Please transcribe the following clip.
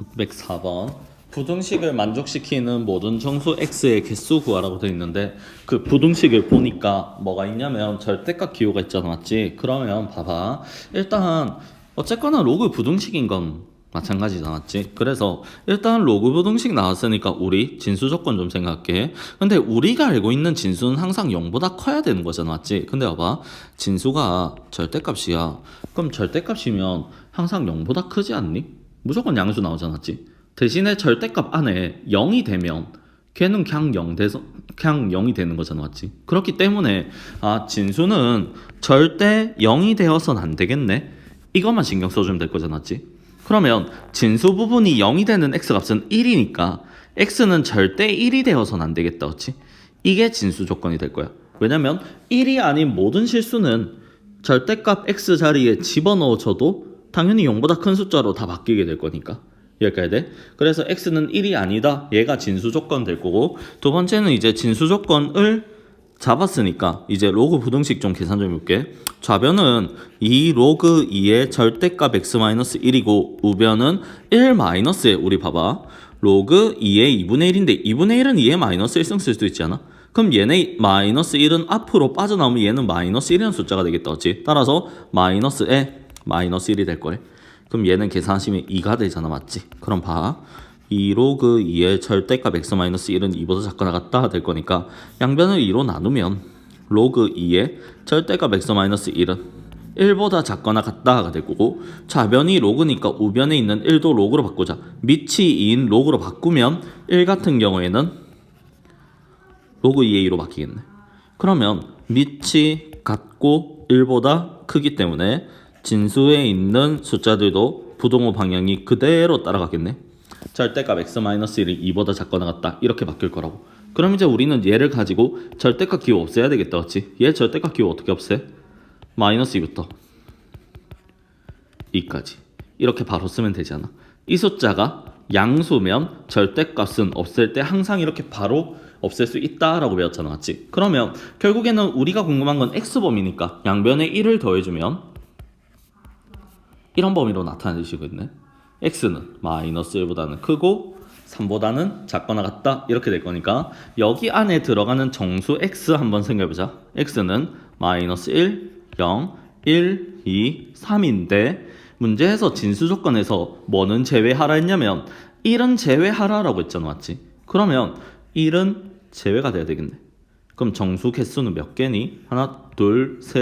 604번 부등식을 만족시키는 모든 정수 x의 개수 구하라고 되어 있는데 그 부등식을 보니까 뭐가 있냐면 절대값 기호가 있잖아 맞지? 그러면 봐봐 일단 어쨌거나 로그 부등식인 건 마찬가지잖아 맞지? 그래서 일단 로그 부등식 나왔으니까 우리 진수 조건 좀 생각해 근데 우리가 알고 있는 진수는 항상 0보다 커야 되는 거잖아 맞지? 근데 봐봐 진수가 절대값이야 그럼 절대값이면 항상 0보다 크지 않니? 무조건 양수 나오잖아 맞지? 대신에 절대값 안에 0이 되면 걔는 그냥 0 돼서 그냥 0이 되는 거잖아 맞지? 그렇기 때문에 아 진수는 절대 0이 되어선 안 되겠네 이것만 신경 써주면 될 거잖아 맞지? 그러면 진수 부분이 0이 되는 x값은 1이니까 x는 절대 1이 되어선 안 되겠다 그렇지? 이게 진수 조건이 될 거야 왜냐면 1이 아닌 모든 실수는 절대값 x 자리에 집어넣어줘도 당연히 0보다 큰 숫자로 다 바뀌게 될 거니까. 이해할까야 돼? 그래서 x는 1이 아니다. 얘가 진수 조건 될 거고 두 번째는 이제 진수 조건을 잡았으니까 이제 로그 부등식 좀 계산 좀 해볼게. 좌변은 2 로그 2의 절대값 x-1이고 우변은 1 마이너스에 우리 봐봐. 로그 2의 2분의 1인데 2분의 1은 2의 마이너스 1승 쓸 수도 있잖아? 그럼 얘네 마이너스 1은 앞으로 빠져나오면 얘는 마이너스 1이라는 숫자가 되겠다. 그치? 따라서 마이너스 에 마이너스 1이 될 거래 그럼 얘는 계산하시면 2가 되잖아 맞지? 그럼 봐. 2 로그 2의 절대값 x-1은 2보다 작거나 같다 될 거니까 양변을 2로 나누면 로그 2의 절대값 x-1은 1보다 작거나 같다가 될 거고 좌변이 로그니까 우변에 있는 1도 로그로 바꾸자. 밑이 2인 로그로 바꾸면 1 같은 경우에는 로그 2의 2로 바뀌겠네. 그러면 밑이 같고 1보다 크기 때문에 진수에 있는 숫자들도 부동호 방향이 그대로 따라가겠네 절대값 x-1이 2보다 작거나 같다 이렇게 바뀔 거라고 그럼 이제 우리는 얘를 가지고 절대값 기호 없애야 되겠다 그렇지? 얘 절대값 기호 어떻게 없애? 마이너스 2부터 2까지 이렇게 바로 쓰면 되잖아 이 숫자가 양수면 절대값은 없앨 때 항상 이렇게 바로 없앨 수 있다라고 배웠잖아 맞지? 그러면 결국에는 우리가 궁금한 건 x범위니까 양변에 1을 더해주면 이런 범위로 수 있거든요 x는 마이너스 1보다는 크고 3보다는 작거나 같다. 이렇게 될 거니까 여기 안에 들어가는 정수 x 한번 생각해보자. X는 마이너스 1, 0, 1, 2, 3인데 문제에서 진수 조건에서 뭐는 제외하라 했냐면 1은 제외하라라고 했잖아 맞지? 그러면 1은 제외가 돼야 되겠네. 그럼 정수 개수는 몇 개니? 하나, 둘, 셋,